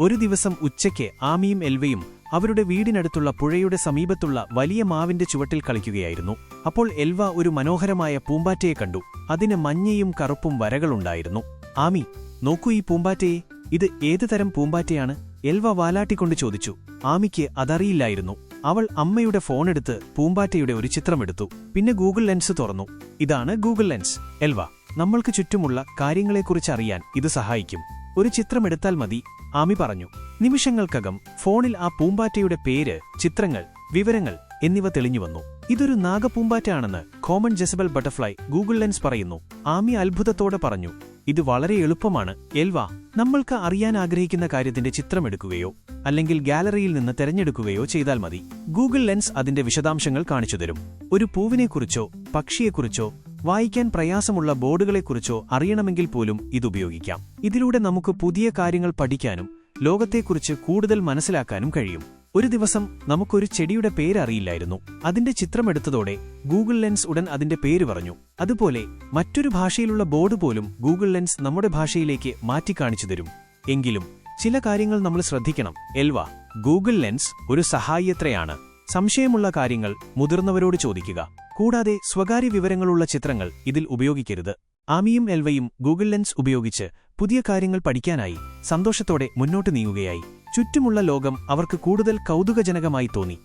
ഒരു ദിവസം ഉച്ചയ്ക്ക് ആമിയും എൽവയും അവരുടെ വീടിനടുത്തുള്ള പുഴയുടെ സമീപത്തുള്ള വലിയ മാവിന്റെ ചുവട്ടിൽ കളിക്കുകയായിരുന്നു. അപ്പോൾ എൽവ ഒരു മനോഹരമായ പൂമ്പാറ്റയെ കണ്ടു. അതിന് മഞ്ഞയും കറുപ്പും വരകളുണ്ടായിരുന്നു. ആമി നോക്കൂ ഈ പൂമ്പാറ്റയെ. ഇത് ഏതു തരം പൂമ്പാറ്റയാണ്? എൽവ വാലാട്ടിക്കൊണ്ട് ചോദിച്ചു. ആമിക്ക് അതറിയില്ലായിരുന്നു. അവൾ അമ്മയുടെ ഫോണെടുത്ത് പൂമ്പാറ്റയുടെ ഒരു ചിത്രമെടുത്തു പിന്നെ ഗൂഗിൾ ലെൻസ് തുറന്നു. ഇതാണ് ഗൂഗിൾ ലെൻസ്. എൽവ നമ്മൾക്ക് ചുറ്റുമുള്ള കാര്യങ്ങളെക്കുറിച്ച് അറിയാൻ ഇത് സഹായിക്കും. ഒരു ചിത്രമെടുത്താൽ മതി. ആമി പറഞ്ഞു. നിമിഷങ്ങൾക്കകം ഫോണിൽ ആ പൂമ്പാറ്റയുടെ പേര് ചിത്രങ്ങൾ വിവരങ്ങൾ എന്നിവ തെളിഞ്ഞുവന്നു. ഇതൊരു നാഗപൂമ്പാറ്റയാണെന്ന് common Jezebel butterfly Google lens പറയുന്നു. ആമി അത്ഭുതത്തോടെ പറഞ്ഞു ഇത് വളരെ എളുപ്പമാണ്. എൽവ നമ്മൾക്ക് അറിയാൻ ആഗ്രഹിക്കുന്ന കാര്യത്തിന്റെ ചിത്രമെടുക്കുകയോ അല്ലെങ്കിൽ ഗാലറിയിൽ നിന്ന് തെരഞ്ഞെടുക്കുകയോ ചെയ്താൽ മതി. ഗൂഗിൾ ലെൻസ് അതിന്റെ വിശദാംശങ്ങൾ കാണിച്ചുതരും ഒരു പൂവിനെക്കുറിച്ചോ പക്ഷിയെക്കുറിച്ചോ വായിക്കാൻ പ്രയാസമുള്ള ബോർഡുകളെക്കുറിച്ചോ അറിയണമെങ്കിൽ പോലും ഇതുപയോഗിക്കാം ഇതിലൂടെ നമുക്ക് പുതിയ കാര്യങ്ങൾ പഠിക്കാനും ലോകത്തെക്കുറിച്ച് കൂടുതൽ മനസ്സിലാക്കാനും കഴിയും. ഒരു ദിവസം നമുക്കൊരു ചെടിയുടെ പേരറിയില്ലായിരുന്നു. അതിന്റെ ചിത്രമെടുത്തതോടെ ഗൂഗിൾ ലെൻസ് ഉടൻ അതിന്റെ പേര് പറഞ്ഞു. അതുപോലെ മറ്റൊരു ഭാഷയിലുള്ള ബോർഡ് പോലും ഗൂഗിൾ ലെൻസ് നമ്മുടെ ഭാഷയിലേക്ക് മാറ്റിക്കാണിച്ചു തരും. എങ്കിലും ചില കാര്യങ്ങൾ നമ്മൾ ശ്രദ്ധിക്കണം. എൽവ ഗൂഗിൾ ലെൻസ് ഒരു സഹായത്രയാണ് സംശയമുള്ള കാര്യങ്ങൾ മുതിർന്നവരോട് ചോദിക്കുക. കൂടാതെ സ്വകാര്യ വിവരങ്ങളുള്ള ചിത്രങ്ങൾ ഇതിൽ ഉപയോഗിക്കരുത്. ആമിയും എൽവയും ഗൂഗിൾ ലെൻസ് ഉപയോഗിച്ച് പുതിയ കാര്യങ്ങൾ പഠിക്കാനായി സന്തോഷത്തോടെ മുന്നോട്ട് നീങ്ങുകയായി. ചുറ്റുമുള്ള ലോകം അവർക്ക് കൂടുതൽ കൗതുകജനകമായി തോന്നി.